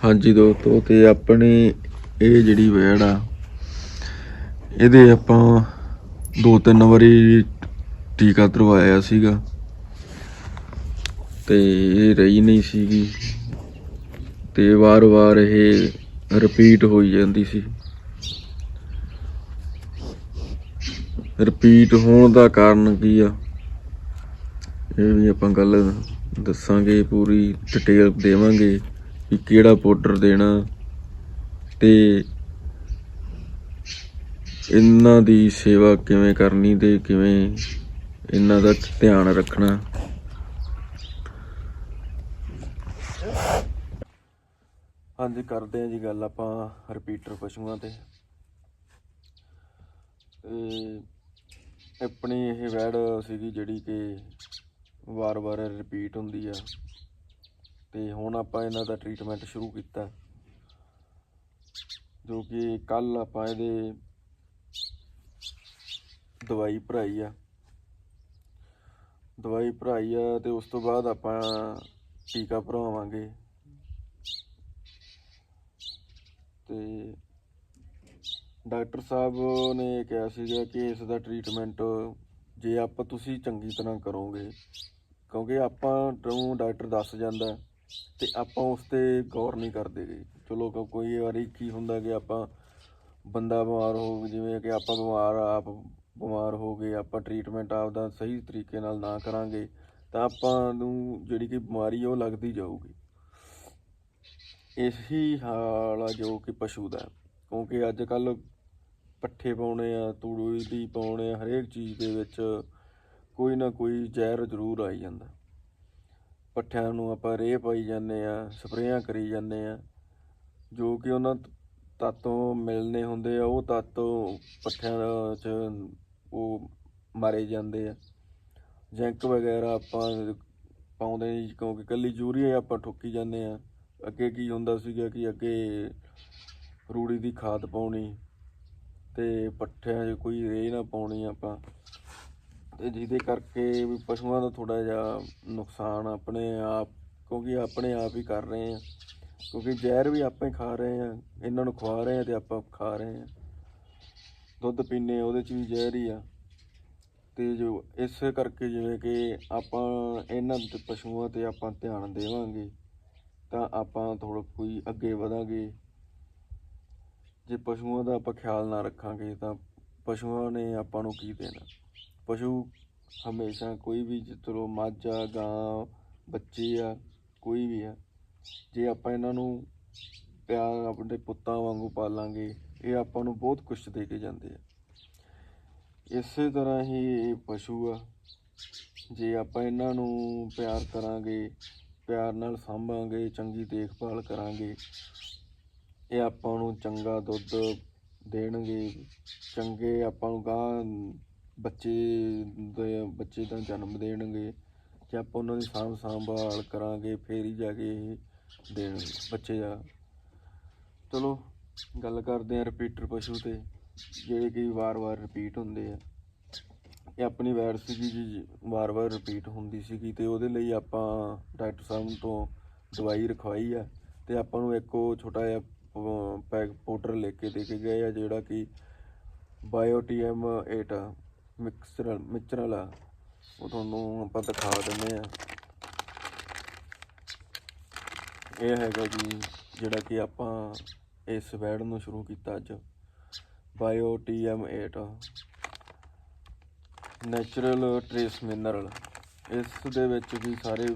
ਹਾਂਜੀ ਦੋਸਤੋ, ਤੇ ਆਪਣੀ ਇਹ ਜਿਹੜੀ ਵੈੜ ਆ, ਇਹਦੇ ਆਪਾਂ ਦੋ ਤਿੰਨ ਵਾਰੀ ਟੀਕਾ ਕਰਵਾਇਆ ਸੀਗਾ। ਤੇ ਇਹ ਰਹੀ ਨਹੀਂ ਸੀਗੀ। ਤੇ ਵਾਰ-ਵਾਰ ਇਹ ਰਿਪੀਟ ਹੋਈ ਜਾਂਦੀ ਸੀ। ਰਿਪੀਟ ਹੋਣ ਦਾ ਕਾਰਨ ਕੀ ਆ? ਇਹ ਵੀ ਆਪਾਂ ਗੱਲ ਦੱਸਾਂਗੇ, ਪੂਰੀ ਡਿਟੇਲ ਦੇਵਾਂਗੇ। ਵੀ ਕਿਹੜਾ ਪਾਊਡਰ ਦੇਣਾ ਤੇ ਇਹਨਾਂ ਦੀ ਸੇਵਾ ਕਿਵੇਂ ਕਰਨੀ ਤੇ ਕਿਵੇਂ ਇਹਨਾਂ ਦਾ ਧਿਆਨ ਰੱਖਣਾ। ਹਾਂਜੀ ਕਰਦੇ ਹਾਂ ਜੀ ਗੱਲ ਆਪਾਂ ਰਿਪੀਟਰ ਪਸ਼ੂਆਂ ਤੇ। ਤੇ ਆਪਣੀ ਇਹ ਵੈੜ ਸੀਗੀ ਜਿਹੜੀ ਕਿ ਵਾਰ-ਵਾਰ ਰਿਪੀਟ ਹੁੰਦੀ ਆ। ਤੇ ਹੁਣ ਆਪਾਂ ਇਹਨਾਂ ਦਾ ਟ੍ਰੀਟਮੈਂਟ ਸ਼ੁਰੂ ਕੀਤਾ। ਜੋ ਕਿ ਕੱਲ ਆਪਾਂ ਇਹਦੇ ਦਵਾਈ ਭਰਾਈ ਆ। ਦਵਾਈ ਭਰਾਈ ਆ ਤੇ ਉਸ ਤੋਂ ਬਾਅਦ ਆਪਾਂ ਟੀਕਾ ਭਰਾਵਾਂਗੇ ਤੇ ਡਾਕਟਰ ਸਾਹਿਬ ਨੇ ਕਿਹਾ ਸੀਗਾ ਕਿ ਇਸ ਦਾ ਟ੍ਰੀਟਮੈਂਟ ਜੇ ਆਪਾਂ ਤੁਸੀਂ ਚੰਗੀ ਤਰ੍ਹਾਂ ਕਰੋਗੇ, ਕਿਉਂਕਿ ਆਪਾਂ ਨੂੰ ਡਾਕਟਰ ਦੱਸ ਜਾਂਦਾ। ਤੇ ਆਪਾਂ ਉਸ ਤੇ ਗੌਰ ਨਹੀਂ ਕਰਦੇ ਗੇ। ਚਲੋ, ਕ- ਕੋਈ ਵਾਰੀ ਕੀ ਹੁੰਦਾ ਕਿ ਆਪਾਂ ਬੰਦਾ ਬਿਮਾਰ ਹੋ, ਜਿਵੇਂ ਕਿ ਆਪਾਂ ਬਿਮਾਰ, ਆਪ ਬਿਮਾਰ ਹੋ ਗਏ, ਆਪਾਂ ਟ੍ਰੀਟਮੈਂਟ ਆਪਦਾ ਸਹੀ ਤਰੀਕੇ ਨਾਲ ਨਾ ਕਰਾਂਗੇ, ਤਾਂ ਆਪਾਂ ਨੂੰ ਜਿਹੜੀ ਕਿ ਬਿਮਾਰੀ ਆ ਉਹ ਲੱਗਦੀ ਜਾਊਗੀ। ਇਹੀ ਹਾਲ ਆ ਜੋ ਕਿ ਪਸ਼ੂ ਦਾ। ਕਿਉਂਕਿ ਅੱਜ ਕੱਲ ਪੱਠੇ ਪਾਉਣੇ ਆ, ਤੂੜੀ ਦੀ ਪਾਉਣੇ ਆ, ਹਰੇਕ ਚੀਜ਼ ਦੇ ਵਿੱਚ ਕੋਈ ਨਾ ਕੋਈ ਜ਼ਹਿਰ ਜ਼ਰੂਰ ਆਈ ਜਾਂਦਾ। ਪੱਠਿਆਂ ਨੂੰ ਆਪਾਂ ਰੇਹ ਪਾਈ ਜਾਂਦੇ ਆ, ਸਪਰੇਆਂ ਕਰੀ ਜਾਂਦੇ ਆ। ਜੋ ਕਿ ਉਹਨਾਂ ਤੱਤੋਂ ਮਿਲਨੇ ਹੁੰਦੇ ਆ, ਉਹ ਤੱਤੋਂ ਪੱਠਿਆਂ 'ਚ ਉਹ ਮਾਰੇ ਜਾਂਦੇ ਆ। ਜੈਂਕ ਵਗੈਰਾ ਆਪਾਂ ਪਾਉਂਦੇ ਨਹੀਂ ਕਿਉਂਕਿ ਕੱਲੀ ਯੂਰੀਆ ਆਪਾਂ ਠੋਕੀ ਜਾਂਦੇ ਆ। ਅੱਗੇ ਕੀ ਹੁੰਦਾ ਸੀਗਾ ਕਿ ਅੱਗੇ ਰੂੜੀ ਦੀ ਖਾਦ ਪਾਉਣੀ ਤੇ ਪੱਠਿਆਂ 'ਚ ਕੋਈ ਰੇਹ ਨਾ ਪਾਉਣੀ ਆਪਾਂ। ਤੇ ਜਿਹਦੇ ਕਰਕੇ ਵੀ ਪਸ਼ੂਆਂ ਦਾ ਥੋੜਾ ਜਿਹਾ ਨੁਕਸਾਨ ਆਪਣੇ ਆਪ, ਕਿਉਂਕਿ ਆਪਣੇ ਆਪ ਹੀ ਕਰ ਰਹੇ ਆ ਕਿਉਂਕਿ ਜ਼ਹਿਰ ਵੀ ਆਪਾਂ ਖਾ ਰਹੇ ਆ ਇਹਨਾਂ ਨੂੰ ਖਵਾ ਰਹੇ ਆ ਤੇ ਆਪਾਂ ਖਾ ਰਹੇ ਆ ਦੁੱਧ ਪੀਨੇ ਉਹਦੇ 'ਚ ਵੀ ਜ਼ਹਿਰ ਹੀ ਆ। ਤੇ ਜੋ ਇਸ ਕਰਕੇ ਜਿਵੇਂ ਕਿ ਆਪਾਂ ਇਹਨਾਂ ਤੇ ਪਸ਼ੂਆਂ ਤੇ ਆਪਾਂ ਧਿਆਨ ਦੇਵਾਂਗੇ, ਤਾਂ ਆਪਾਂ ਥੋੜਾ ਕੋਈ ਅੱਗੇ ਵਧਾਂਗੇ। ਜੇ ਪਸ਼ੂਆਂ ਦਾ ਆਪਾਂ ਖਿਆਲ ਨਾ ਰੱਖਾਂਗੇ, ਤਾਂ ਪਸ਼ੂਆਂ ਨੇ ਆਪਾਂ ਨੂੰ ਕੀ ਦੇਣਾ? ਪਸ਼ੂ ਹਮੇਸ਼ਾ ਕੋਈ ਵੀ ਚਲੋ ਮੱਝ ਆ, ਗਾਂ ਬੱਚੇ ਆ, ਕੋਈ ਵੀ ਆ, ਜੇ ਆਪਾਂ ਇਹਨਾਂ ਨੂੰ ਪਿਆਰ ਆਪਣੇ ਪੁੱਤਾਂ ਵਾਂਗੂ ਪਾਲਾਂਗੇ, ਇਹ ਆਪਾਂ ਨੂੰ ਬਹੁਤ ਕੁਝ ਦੇ ਕੇ ਜਾਂਦੇ ਆ। ਇਸੇ ਤਰ੍ਹਾਂ ਹੀ ਇਹ ਪਸ਼ੂ ਆ, ਜੇ ਆਪਾਂ ਇਹਨਾਂ ਨੂੰ ਪਿਆਰ ਕਰਾਂਗੇ, ਪਿਆਰ ਨਾਲ ਸਾਂਭਾਂਗੇ, ਚੰਗੀ ਦੇਖਭਾਲ ਕਰਾਂਗੇ, ਇਹ ਆਪਾਂ ਨੂੰ ਚੰਗਾ ਦੁੱਧ ਦੇਣਗੇ, ਚੰਗੇ ਆਪਾਂ ਨੂੰ ਗਾਂ ਬੱਚੇ ਦੇ, ਬੱਚੇ ਦਾ ਜਨਮ ਦੇਣਗੇ ਜੇ ਆਪਾਂ ਉਹਨਾਂ ਦੀ ਸਾਂਭ ਸੰਭਾਲ ਕਰਾਂਗੇ, ਫੇਰ ਹੀ ਜਾ ਕੇ ਇਹ ਦੇਣਗੇ ਬੱਚੇ ਦਾ। ਚਲੋ, ਗੱਲ ਕਰਦੇ ਆ ਰਿਪੀਟਰ ਪਸ਼ੂ ਤੇ, ਜਿਹੜੇ ਕਿ ਵਾਰ-ਵਾਰ ਰਿਪੀਟ ਹੁੰਦੇ ਆ। ਇਹ ਆਪਣੀ ਵੈਰ ਸੀਗੀ ਜੀ ਵਾਰ-ਵਾਰ ਰਿਪੀਟ ਹੁੰਦੀ ਸੀਗੀ ਤੇ ਉਹਦੇ ਲਈ ਆਪਾਂ ਡਾਕਟਰ ਸਾਹਿਬ ਤੋਂ ਦਵਾਈ ਰਖਵਾਈ ਆ ਤੇ ਆਪਾਂ ਨੂੰ ਇੱਕ ਉਹ ਛੋਟਾ ਜਿਹਾ ਪ- ਪੈਕ ਪਾਊਡਰ ਲੈ ਕੇ ਦੇ ਕੇ ਗਏ ਆ, ਜਿਹੜਾ ਕਿ ਬਾਇਓਟੀਐਮ 8 ਮਿਕਸਰ ਮਿਕਸਰਲ ਆ ਉਹ ਤੁਹਾਨੂੰ ਆਪਾਂ ਦਿਖਾ ਦਿੰਦੇ ਆ ਇਹ ਹੈਗਾ ਜੀ, ਜਿਹੜਾ ਕਿ ਆਪਾਂ ਇਸ ਵੈਡ ਨੂੰ ਸ਼ੁਰੂ ਕੀਤਾ ਅੱਜ। Bio bio T M 8 natural trace mineral ਇਸ ਦੇ ਵਿੱਚ ਵੀ ਸਾਰੇ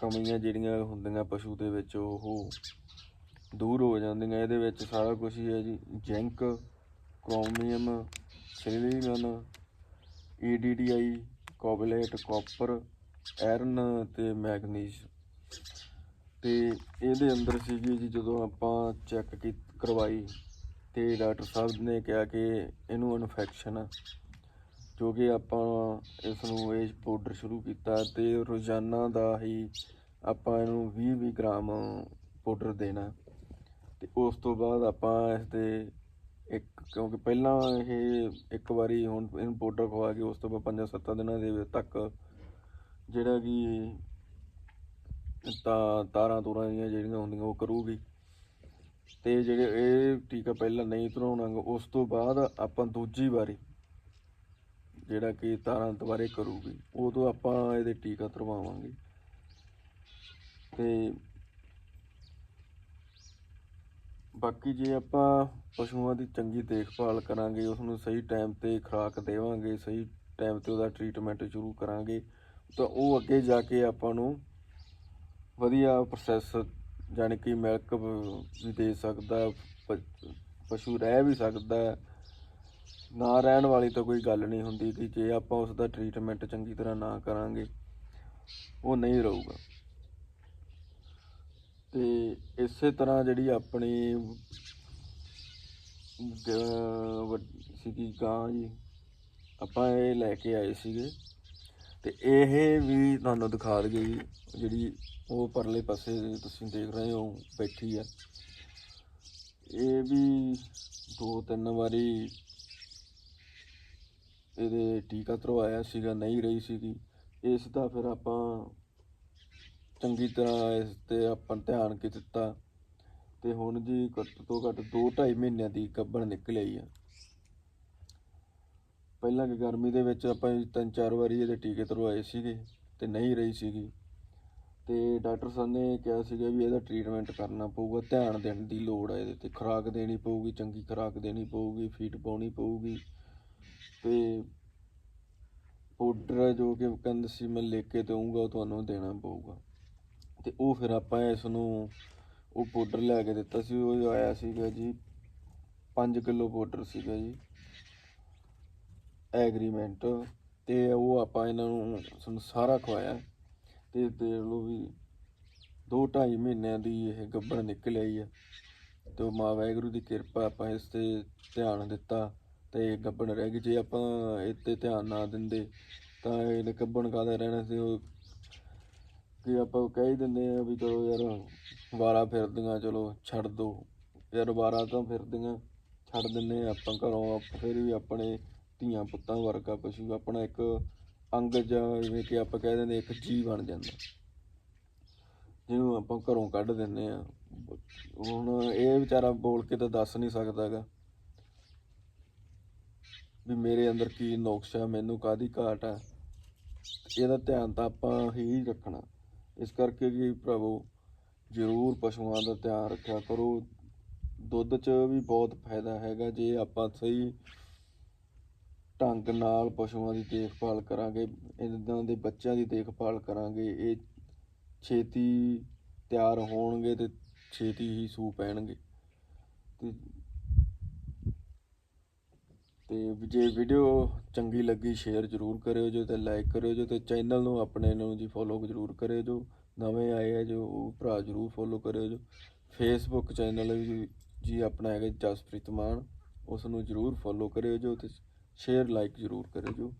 ਕਮੀਆਂ ਜਿਹੜੀਆਂ ਹੁੰਦੀਆਂ ਪਸ਼ੂ ਦੇ ਵਿੱਚ, ਉਹ ਦੂਰ ਹੋ ਜਾਂਦੀਆਂ। ਇਹਦੇ ਵਿੱਚ ਸਾਰਾ ਕੁਝ ਹੀ ਹੈ ਜੀ। ਜ਼ਿੰਕ ਕ੍ਰੋਮੀਅਮ ਸਿਲੀਕਨ ਈਡੀਡੀਆਈ ਕੋਬਲੇਟ, ਕਾਪਰ, ਐਰਨ ਤੇ ਮੈਗਨੀਜ਼ ਤੇ ਇਹਦੇ ਅੰਦਰ ਸੀਗੀ ਜੀ, ਜਦੋਂ ਆਪਾਂ ਚੈੱਕ ਕੀ ਕਰਵਾਈ ਤੇ ਡਾਕਟਰ ਸਾਹਿਬ ਨੇ ਕਿਹਾ ਕਿ ਇਹਨੂੰ ਇਨਫੈਕਸ਼ਨ, ਜੋ ਕਿ ਆਪਾਂ ਇਸ ਨੂੰ ਇਹ ਪਾਊਡਰ ਸ਼ੁਰੂ ਕੀਤਾ ਤੇ ਰੋਜ਼ਾਨਾ ਦਾ ਹੀ ਆਪਾਂ ਇਹਨੂੰ 20-20 ਗ੍ਰਾਮ ਪਾਊਡਰ ਦੇਣਾ। ਤੇ ਉਸ ਤੋਂ ਬਾਅਦ ਆਪਾਂ ਇਸ ਦੇ ਇੱਕ, ਕਿਉਂਕਿ ਪਹਿਲਾਂ ਇਹ ਇੱਕ ਵਾਰੀ ਹੁਣ ਇਹਨੂੰ ਪਾਊਡਰ ਖਵਾ ਕੇ ਉਸ ਤੋਂ ਬਾਅਦ 5-7 ਦਿਨਾਂ ਦੇ ਤੱਕ ਜਿਹੜਾ ਕਿ ਤਾਂ ਤਾਰਾਂ ਤੂਰਾਂ ਦੀਆਂ ਜਿਹੜੀਆਂ ਹੁੰਦੀਆਂ ਉਹ ਕਰੂਗੀ। ਤੇ ਜਿਹੜੇ ਇਹ ਟੀਕਾ ਪਹਿਲਾਂ ਨਹੀਂ ਧਰਾਉਣਾ ਉਸ ਤੋਂ ਬਾਅਦ ਆਪਾਂ ਦੂਜੀ ਵਾਰੀ ਜਿਹੜਾ ਕਿ ਤਾਰਾਂ ਦੁਬਾਰੇ ਕਰੂਗੀ, ਉਦੋਂ ਆਪਾਂ ਇਹਦੇ ਟੀਕਾ ਧਰਵਾਵਾਂਗੇ। ਤੇ ਬਾਕੀ ਜੇ ਆਪਾਂ ਪਸ਼ੂਆਂ ਦੀ ਚੰਗੀ ਦੇਖਭਾਲ ਕਰਾਂਗੇ ਉਸ ਨੂੰ ਸਹੀ ਟਾਈਮ ਤੇ ਖੁਰਾਕ ਦੇਵਾਂਗੇ, ਸਹੀ ਟਾਈਮ ਤੇ ਉਹਦਾ ਟ੍ਰੀਟਮੈਂਟ ਸ਼ੁਰੂ ਕਰਾਂਗੇ, ਤਾਂ ਉਹ ਅੱਗੇ ਜਾ ਕੇ ਆਪਾਂ ਨੂੰ ਵਧੀਆ ਪ੍ਰੋਸੈਸ ਜਾਣੀ ਕਿ ਮਿਲਕ ਵੀ ਦੇ ਸਕਦਾ ਪਸ਼ੂ ਰਹਿ ਵੀ ਸਕਦਾ, ਨਾ ਰਹਿਣ ਵਾਲੀ ਤਾਂ ਕੋਈ ਗੱਲ ਨਹੀਂ ਹੁੰਦੀ ਕਿ ਜੇ ਆਪਾਂ ਉਸ ਦਾ ਟ੍ਰੀਟਮੈਂਟ ਚੰਗੀ ਤਰ੍ਹਾਂ ਨਾ ਕਰਾਂਗੇ, ਉਹ ਨਹੀਂ ਰਹੂਗਾ। ਤੇ ਇਸੇ ਤਰ੍ਹਾਂ ਜਿਹੜੀ ਆਪਣੀ ਸੀਗੀ ਗਾਂ ਜੀ, ਆਪਾਂ ਇਹ ਲੈ ਕੇ ਆਏ ਸੀਗੇ। ਤੇ ਇਹ ਵੀ ਤੁਹਾਨੂੰ ਦਿਖਾ ਦਈਏ ਜੀ, ਜਿਹੜੀ ਉਹ ਪਰਲੇ ਪਾਸੇ ਤੁਸੀਂ ਦੇਖ ਰਹੇ ਹੋ, ਬੈਠੀ ਆ। ਇਹ ਵੀ ਦੋ ਤਿੰਨ ਵਾਰੀ ਇਹਦੇ ਟੀਕਾ ਧਰਵਾਇਆ ਸੀਗਾ, ਨਹੀਂ ਰਹੀ ਸੀਗੀ। ਇਸ ਦਾ ਫਿਰ ਆਪਾਂ ਚੰਗੀ ਤਰ੍ਹਾਂ ਇਸ ਤੇ ਆਪਾਂ ਧਿਆਨ ਕੀ ਦਿੱਤਾ। ਤੇ ਹੁਣ ਜੀ ਘੱਟ ਤੋਂ ਘੱਟ 2.5 ਮਹੀਨਿਆਂ ਦੀ ਗੱਭਣ ਨਿਕਲ ਆਈ ਆ। ਪਹਿਲਾਂ ਕਿ ਗਰਮੀ ਦੇ ਵਿੱਚ ਆਪਾਂ ਤਿੰਨ ਚਾਰ ਵਾਰੀ ਇਹਦੇ ਟੀਕੇ ਧਰਵਾਏ ਸੀਗੇ ਤੇ ਨਹੀਂ ਰਹੀ ਸੀਗੀ। ਤੇ ਡਾਕਟਰ ਸਾਹਿਬ ਨੇ ਕਿਹਾ ਸੀਗਾ ਵੀ ਇਹਦਾ ਟ੍ਰੀਟਮੈਂਟ ਕਰਨਾ ਪਊਗਾ, ਧਿਆਨ ਦੇਣ ਦੀ ਲੋੜ ਹੈ ਇਹਦੇ ਤੇ। ਖੁਰਾਕ ਦੇਣੀ ਪਊਗੀ, ਚੰਗੀ ਖੁਰਾਕ ਦੇਣੀ ਪਊਗੀ, ਫੀਡ ਪਾਉਣੀ ਪਊਗੀ। ਤੇ ਪਾਊਡਰ ਜੋ ਕਿ ਕਹਿੰਦੇ ਸੀ, ਮੈਂ ਲੈ ਕੇ ਦਊਂਗਾ, ਉਹ ਤੁਹਾਨੂੰ ਦੇਣਾ ਪਊਗਾ। ਤੇ ਉਹ ਫਿਰ ਆਪਾਂ ਇਸ ਨੂੰ, ਉਹ ਪਾਊਡਰ ਲੈ ਕੇ ਦਿੱਤਾ ਸੀ, ਉਹ ਆਇਆ ਸੀਗਾ ਜੀ 5 ਕਿਲੋ ਪਾਊਡਰ ਸੀਗਾ ਜੀ। ਐਗਰੀਮੈਂਟ ਤੇ ਉਹ ਆਪਾਂ ਇਹਨਾਂ ਨੂੰ ਸਾਨੂੰ ਸਾਰਾ ਖਵਾਇਆ ਤੇ ਦੇਖ ਲਓ ਵੀ 2.5 ਮਹੀਨਿਆਂ ਦੀ ਇਹ ਗੱਭਣ ਨਿਕਲ ਆਈ ਆ ਤੇ ਉਹ ਮਾਂ ਵਾਹਿਗੁਰੂ ਦੀ ਕਿਰਪਾ ਆਪਾਂ ਇਸ ਤੇ ਧਿਆਨ ਦਿੱਤਾ ਤੇ ਗੱਬਣ ਰਹਿ ਗਈ। ਜੇ ਆਪਾਂ ਇਹ ਤੇ ਧਿਆਨ ਨਾ ਦਿੰਦੇ ਤਾਂ ਇਹਨੇ ਗੱਬਣ ਕਾਹਦਾ ਰਹਿਣਾ ਸੀ? ਉਹ ਕਿ ਆਪਾਂ ਕਹਿ ਹੀ ਦਿੰਦੇ ਆ ਵੀ ਚਲੋ ਯਾਰ ਵਾਰਾ ਫਿਰਦੀਆਂ, ਚਲੋ ਛੱਡ ਦੋ। ਯਾਰ ਵਾਰਾ ਤਾਂ ਫਿਰਦੀਆਂ, ਛੱਡ ਦਿੰਨੇ ਆ ਆਪਾਂ ਘਰੋਂ, ਆਪ- ਫਿਰ ਵੀ ਆਪਣੇ ਧੀਆਂ ਪੁੱਤਾਂ ਵਰਗਾ ਪਸ਼ੂ, ਆਪਣਾ ਇੱਕ ਅੰਗ ਜਾਂ ਜਿਵੇਂ ਕਿ ਆਪਾਂ ਕਹਿ ਦਿੰਦੇ ਇੱਕ ਜੀ ਬਣ ਜਾਂਦਾ। ਜਿਹਨੂੰ ਆਪਾਂ ਘਰੋਂ ਕੱਢ ਦਿੰਨੇ ਆ। ਹੁਣ ਇਹ ਵਿਚਾਰਾ ਬੋਲ ਕੇ ਤਾਂ ਦੱਸ ਨਹੀਂ ਸਕਦਾਗਾ ਵੀ ਮੇਰੇ ਅੰਦਰ ਕੀ ਨੁਕਸ ਮੈਨੂੰ ਕਾਦੀ ਘਾਟ ਆ। ਇਹਦਾ ਧਿਆਨ ਤਾਂ ਆਪਾਂ ਹੀ ਰੱਖਣਾ। ਇਸ ਕਰਕੇ ਕਿ ਭਰਾਵੋ ਜ਼ਰੂਰ ਪਸ਼ੂਆਂ ਦਾ ਧਿਆਨ ਰੱਖਿਆ ਕਰੋ। ਦੁੱਧ 'ਚ ਵੀ ਬਹੁਤ ਫਾਇਦਾ ਹੈਗਾ, ਜੇ ਆਪਾਂ ਸਹੀ ਢੰਗ ਨਾਲ ਪਸ਼ੂਆਂ ਦੀ ਦੇਖਭਾਲ ਕਰਾਂਗੇ, ਇਹਨਾਂ ਦੇ ਬੱਚਿਆਂ ਦੀ ਦੇਖਭਾਲ ਕਰਾਂਗੇ, ਇਹ ਛੇਤੀ ਤਿਆਰ ਹੋਣਗੇ ਤੇ ਛੇਤੀ ਹੀ ਸੂ ਪੈਣਗੇ। ਤੇ ਤੇ ਜੇ ਵੀਡੀਓ ਚੰਗੀ ਲੱਗੀ ਸ਼ੇਅਰ ਜ਼ਰੂਰ ਕਰਿਓ ਜੋ ਤੇ ਲਾਈਕ ਕਰਿਓ ਜੋ ਤੇ ਚੈਨਲ ਨੂੰ ਆਪਣੇ ਨੂੰ ਜੀ ਫੋਲੋ ਜ਼ਰੂਰ ਕਰਿਓ ਜੋ, ਨਵੇਂ ਆਏ ਆ ਜੋ, ਉਹ ਭਰਾ ਜ਼ਰੂਰ ਫੋਲੋ ਕਰਿਓ ਜੋ। ਫੇਸਬੁੱਕ ਚੈਨਲ ਜੀ ਆਪਣਾ ਹੈਗਾ ਜਸਪ੍ਰੀਤ ਮਾਨ, ਉਸ ਨੂੰ ਜ਼ਰੂਰ ਫੋਲੋ ਕਰਿਓ ਜੋ ਤੇ ਸ਼ੇਅਰ ਲਾਈਕ ਜ਼ਰੂਰ ਕਰਿਓ ਜੋ।